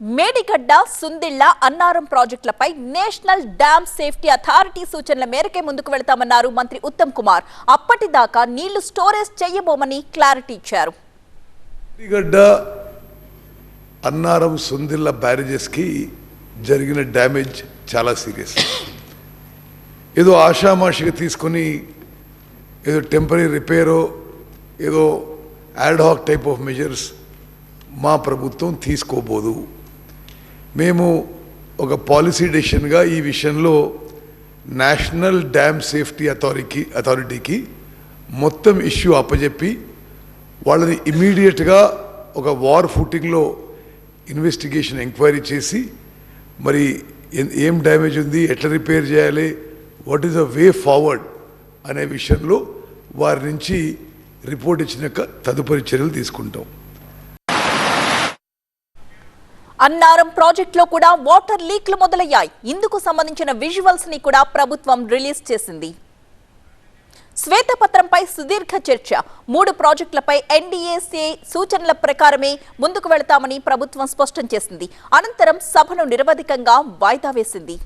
మేడిగడ్డ సుందిళ్ళ అన్నారం ప్రాజెక్టులపై national dam safety authority సూచనల మేరకే ముందుకు వెళతామన్నారు మంత్రి ఉత్తమ్ కుమార్. అప్పటిదాకా నీళ్ళు స్టోరేజ్ చేయబోమని క్లారిటీ ఇచ్చారు. గడ్డ అన్నారం సుందిళ్ళ బ్యారేజెస్కి జరిగిన డ్యామేజ్ చాలా సీరియస్. ఏదో ఆషామాషిగా తీసుకొని ఏదో టెంపరీ రిపేరో ఏదో యాడ్హాక్ టైప్ ఆఫ్ మెజర్స్ మా ప్రభుత్వం తీసుకోబోదు. మేము ఒక పాలసీ డెసిషన్గా ఈ విషయంలో నేషనల్ డ్యామ్ సేఫ్టీ అథారిటీ అథారిటీకి మొత్తం ఇష్యూ అప్పజెప్పి వాళ్ళని ఇమీడియట్గా ఒక వార్ ఫుటింగ్లో ఇన్వెస్టిగేషన్ ఎంక్వైరీ చేసి మరి ఏం డ్యామేజ్ ఉంది ఎట్లా రిపేర్ చేయాలి what is the way forward అనే విషయంలో వారి నుంచి రిపోర్ట్ ఇచ్చినాక తదుపరి చర్యలు తీసుకుంటాం. అన్నారం ప్రాజెక్టులో కూడా వాటర్ లీక్లు మొదలయ్యాయి. ఇందుకు సంబంధించిన విజువల్స్ని కూడా ప్రభుత్వం రిలీజ్ చేసింది. శ్వేతపత్రంపై సుదీర్ఘ చర్చ. మూడు ప్రాజెక్టులపై ఎన్డీఏసీ సూచనల ప్రకారమే ముందుకు వెళతామని ప్రభుత్వం స్పష్టం చేసింది. అనంతరం సభను నిరవధికంగా వాయిదా వేసింది.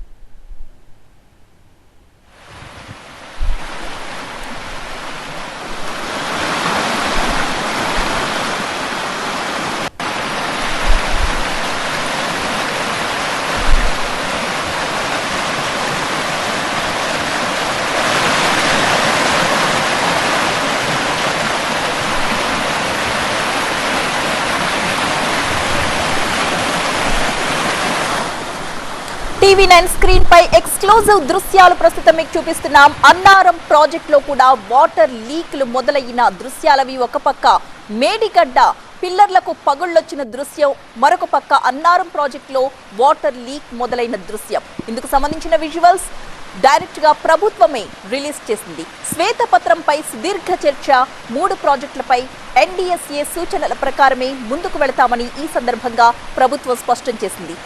టీవీ నైన్ స్క్రీన్ పై ఎక్స్క్లూజివ్ దృశ్యాలు ప్రస్తుతం మీకు చూపిస్తున్నాం. అన్నారం ప్రాజెక్ట్లో కూడా వాటర్ లీక్లు మొదలైన దృశ్యాలవి ఒక పక్క మేడిగడ్డ పిల్లర్లకు పగుళ్ళొచ్చిన దృశ్యం మరొక పక్క అన్నారం ప్రాజెక్ట్లో వాటర్ లీక్ మొదలైన దృశ్యం. ఇందుకు సంబంధించిన విజువల్స్ డైరెక్ట్గా ప్రభుత్వమే రిలీజ్ చేసింది. శ్వేతపత్రంపై సుదీర్ఘ చర్చ మూడు ప్రాజెక్టులపై ఎన్డీఎస్ఏ సూచనల ప్రకారమే ముందుకు వెళతామని ఈ సందర్భంగా ప్రభుత్వం స్పష్టం చేసింది.